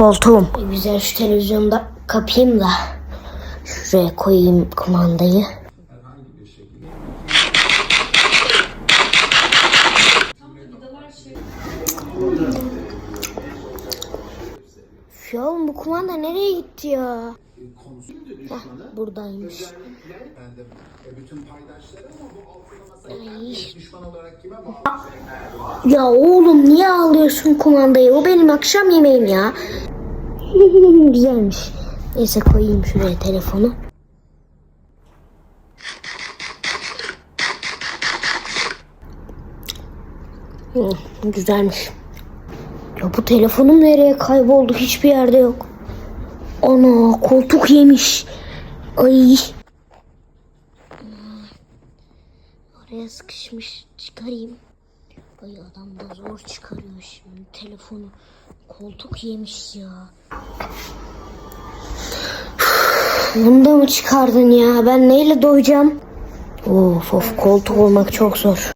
koltuğum. Güzel şu televizyonu da kapayım da. Şuraya koyayım kumandayı. Ya oğlum bu kumanda nereye gitti ya? Heh, buradaymış. Ya oğlum niye alıyorsun kumandayı? O benim akşam yemeğim ya. Güzelmiş. Neyse koyayım şuraya telefonu. Hı, güzelmiş. Ya bu telefonum nereye kayboldu? Hiçbir yerde yok. Ana koltuk yemiş. Ay. Oraya sıkışmış. Çıkarayım. Ay adam da zor çıkarıyor şimdi telefonu. Koltuk yemiş ya. Bunu da mı çıkardın ya? Ben neyle doyacağım? Of of koltuk olmak çok zor.